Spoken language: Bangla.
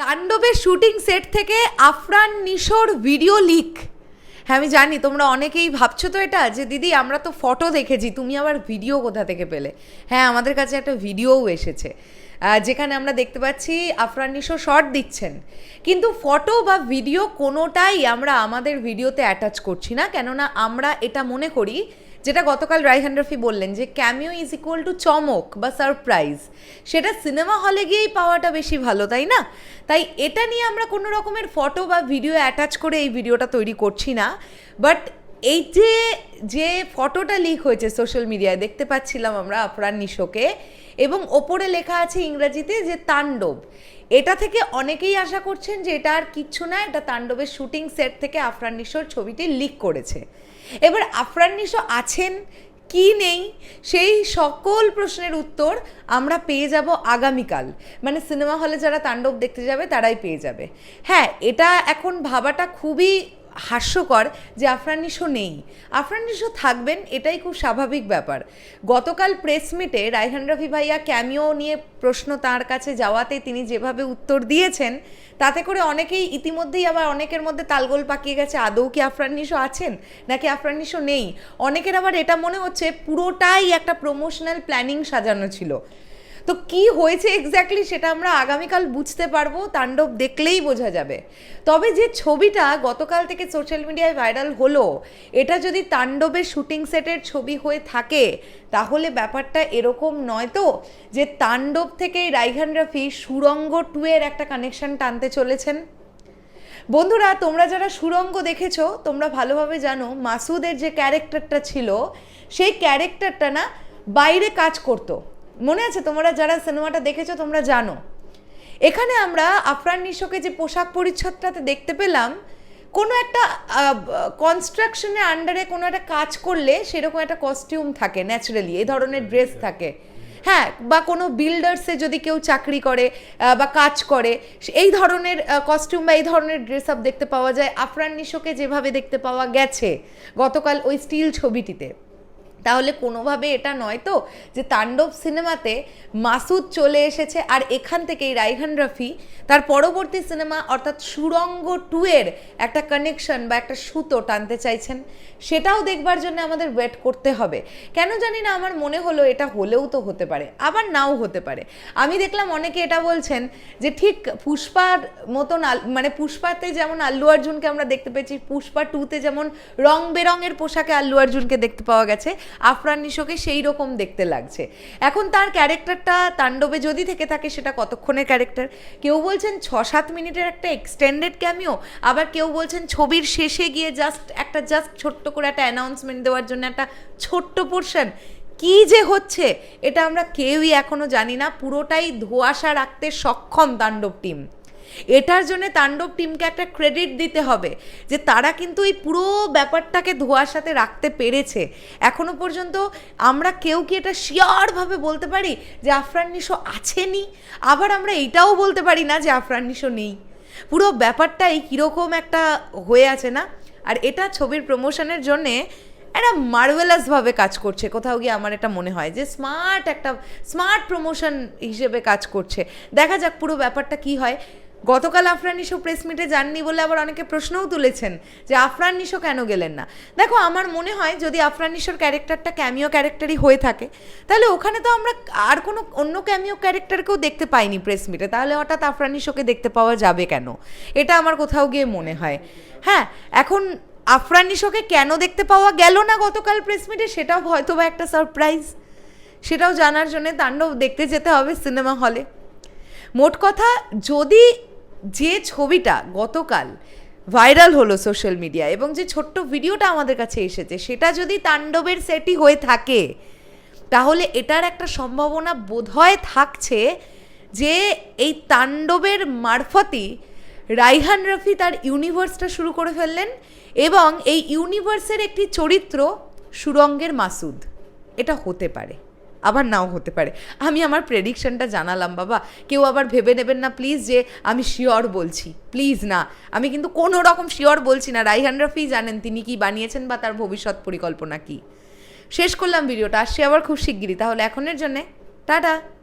তাণ্ডবের শুটিং সেট থেকে আফরান নিশোর ভিডিও লিক। হ্যাঁ আমি জানি, তোমরা অনেকেই ভাবছ তো এটা, যে দিদি, আমরা তো ফটো দেখেছি, তুমি আবার ভিডিও কোথা থেকে পেলে? হ্যাঁ আমাদের কাছে একটা ভিডিওও এসেছে যেখানে আমরা দেখতে পাচ্ছি আফরান নিশো শর্ট দিচ্ছেন। কিন্তু ফটো বা ভিডিও কোনোটাই আমরা আমাদের ভিডিওতে অ্যাটাচ করছি না, কেননা আমরা এটা মনে করি যেটা গতকাল রাইহান রফি বললেন যে ক্যামিও ইজ ইকুয়াল টু চমক বা সারপ্রাইজ সেটা সিনেমা হলে গিয়েই পাওয়াটা বেশি ভালো, তাই না? তাই এটা নিয়ে আমরা কোনো রকমের ফটো বা ভিডিও অ্যাটাচ করে এই ভিডিওটা তৈরি করছি না। বাট এই যে যে ফটোটা লিক হয়েছে সোশ্যাল মিডিয়ায় দেখতে পাচ্ছিলাম আমরা আফরান নিশোকে, এবং ওপরে লেখা আছে ইংরাজিতে যে তাণ্ডব। এটা থেকে অনেকেই আশা করছেন যে এটা আর কিচ্ছু না, এটা তাণ্ডবের শুটিং সেট থেকে আফরান নিশোর ছবিটি লিক করেছে। এবার আফরান নিশো আছেন কি নেই, সেই সকল প্রশ্নের উত্তর আমরা পেয়ে যাব আগামীকাল। মানে সিনেমা হলে যারা তাণ্ডব দেখতে যাবে, তারাই পেয়ে যাবে। হ্যাঁ এটা এখন ভাবাটা খুবই হাস্যকর যে আফরান নিশো নেই। আফরান নিশো থাকবেন, এটাই খুব স্বাভাবিক ব্যাপার। গতকাল প্রেস মিটে রায়হান রফি ভাইয়া ক্যামিও নিয়ে প্রশ্ন তার কাছে যাওয়াতে তিনি যেভাবে উত্তর দিয়েছেন, তাতে করে অনেকেই ইতিমধ্যেই আবার অনেকের মধ্যে তালগোল পাকিয়ে গেছে, আদৌ কি আফরান নিশো আছেন নাকি আফরান নিশো নেই? অনেকের আবার এটা মনে হচ্ছে পুরোটাই একটা প্রমোশনাল প্ল্যানিং সাজানো ছিল। তো কি হয়েছে এক্স্যাক্টলি সেটা আমরা আগামীকাল বুঝতে পারব, তাণ্ডব দেখলেই বোঝা যাবে। তবে যে ছবিটা গতকাল থেকে সোশ্যাল মিডিয়ায় ভাইরাল হলো, এটা যদি তাণ্ডবের শুটিং সেটের ছবি হয়ে থাকে, তাহলে ব্যাপারটা এরকম নয় তো, যে তাণ্ডব থেকে রাইহান রফি সুরঙ্গ টু এর একটা কানেকশন টানতে চলেছেন। বন্ধুরা, তোমরা যারা সুরঙ্গ দেখেছ, তোমরা ভালোভাবে জানো মাসুদের যে ক্যারেক্টারটা ছিল, সেই ক্যারেক্টারটা না বাইরে কাজ করতো। মনে আছে তোমরা যারা সিনেমাটা দেখেছ, তোমরা জানো। এখানে আমরা আফরান নিশোকে যে পোশাক পরিচ্ছদটাতে দেখতে পেলাম, কোনো একটা কনস্ট্রাকশনের আন্ডারে কোনো একটা কাজ করলে সেরকম একটা কস্টিউম থাকে ন্যাচারালি এই ধরনের ড্রেস থাকে। হ্যাঁ বা কোনো বিল্ডার্সে যদি কেউ চাকরি করে বা কাজ করে এই ধরনের কস্টিউম বা এই ধরনের ড্রেস আপ দেখতে পাওয়া যায়। আফরান নিশোকে যেভাবে দেখতে পাওয়া গেছে গতকাল ওই স্টিল ছবিটিতে। তাহলে কোনোভাবে এটা নয় তো যে তাণ্ডব সিনেমাতে মাসুদ চলে এসেছে আর এখান থেকেই রাইহান রফি তার পরবর্তী সিনেমা অর্থাৎ সুরঙ্গ টু এর একটা কানেকশন বা একটা সুতো টানতে চাইছেন। সেটাও দেখবার জন্য আমাদের ওয়েট করতে হবে। কেন জানি না আমার মনে হলো এটা হলেও তো হতে পারে, আবার নাও হতে পারে। আমি দেখলাম অনেকে এটা বলছেন যে ঠিক পুষ্পার মতন মানে পুষ্পাতে যেমন আল্লু অর্জুনকে আমরা দেখতে পেয়েছি, পুষ্পা টুতে যেমন রং বেরঙের পোশাকে আল্লু অর্জুনকে দেখতে পাওয়া গেছে। আফরান নিশোকে সেই রকম দেখতে লাগছে। এখন তার ক্যারেক্টারটা তাণ্ডবে যদি থেকে থাকে সেটা কতক্ষণের ক্যারেক্টার? কেউ বলছেন ছ সাত মিনিটের একটা এক্সটেন্ডেড ক্যামিও আবার কেউ বলছেন ছবির শেষে গিয়ে জাস্ট একটা জাস্ট ছোট্ট করে একটা অ্যানাউন্সমেন্ট দেওয়ার জন্য একটা ছোট্ট পোর্শন কি যে হচ্ছে, এটা আমরা কেউই এখনও জানি না। পুরোটাই ধোঁয়াশা রাখতে সক্ষম তাণ্ডব টিম এটার জন্য তাণ্ডব টিমকে একটা ক্রেডিট দিতে হবে যে তারা কিন্তু এই পুরো ব্যাপারটাকে ধোয়ার সাথে রাখতে পেরেছে। এখনও পর্যন্ত আমরা কেউ কি এটা শিওরভাবে বলতে পারি যে আফরান নিশো আছেনি? আবার আমরা এইটাও বলতে পারি না যে আফরান নিশো নেই। পুরো ব্যাপারটাই কীরকম একটা হয়ে আছে না? আর এটা ছবির প্রমোশনের জন্যে একটা মার্ভেলাসভাবে কাজ করছে। কোথাও গিয়ে আমার এটা মনে হয় যে স্মার্ট একটা স্মার্ট প্রমোশন হিসেবে কাজ করছে। দেখা যাক পুরো ব্যাপারটা কি হয়। গতকাল আফরান নিশো প্রেস মিটে যাননি বলে আবার অনেকে প্রশ্নও তুলেছেন যে আফরান নিশো কেন গেলেন না? দেখো, আমার মনে হয় যদি আফরান নিশোর ক্যারেক্টারটা ক্যামিও ক্যারেক্টারই হয়ে থাকে, তাহলে ওখানে তো আমরা আর কোনো অন্য ক্যামিও ক্যারেক্টারকেও দেখতে পাইনি প্রেস মিটে তাহলে হঠাৎ আফরান নিশোকে দেখতে পাওয়া যাবে কেন? এটা আমার কোথাও গিয়ে মনে হয়। হ্যাঁ এখন আফরান নিশোকে কেন দেখতে পাওয়া গেল না গতকাল প্রেস মিটে সেটাও হয়তো বা একটা সারপ্রাইজ সেটাও জানার জন্য তাণ্ডব দেখতে যেতে হবে সিনেমা হলে মোট কথা, যদি যে ছবিটা গতকাল ভাইরাল হলো সোশ্যাল মিডিয়া এবং যে ছোট্ট ভিডিওটা আমাদের কাছে এসেছে, সেটা যদি তাণ্ডবের সেটই হয়ে থাকে, তাহলে এটার একটা সম্ভাবনা বোধহয় থাকছে যে এই তাণ্ডবের মারফতই রাইহান রফি তার ইউনিভার্সটা শুরু করে ফেললেন এবং এই ইউনিভার্সের একটি চরিত্র সুরঙ্গের মাসুদ। এটা হতে পারে। আবার নাও হতে পারে। আমি আমার প্রেডিকশনটা জানালাম, বাবা। কেউ আবার ভেবে নেবেন না প্লিজ যে আমি শিওর বলছি। প্লিজ না। আমি কিন্তু কোনো রকম শিওর বলছি না। রাইহান রফি জানেন তিনি কি বানিয়েছেন বা তার ভবিষ্যৎ পরিকল্পনা কি। শেষ করলাম ভিডিওটা আসছি আবার খুব শিগগিরই। তাহলে এখনের জন্যে, টাটা!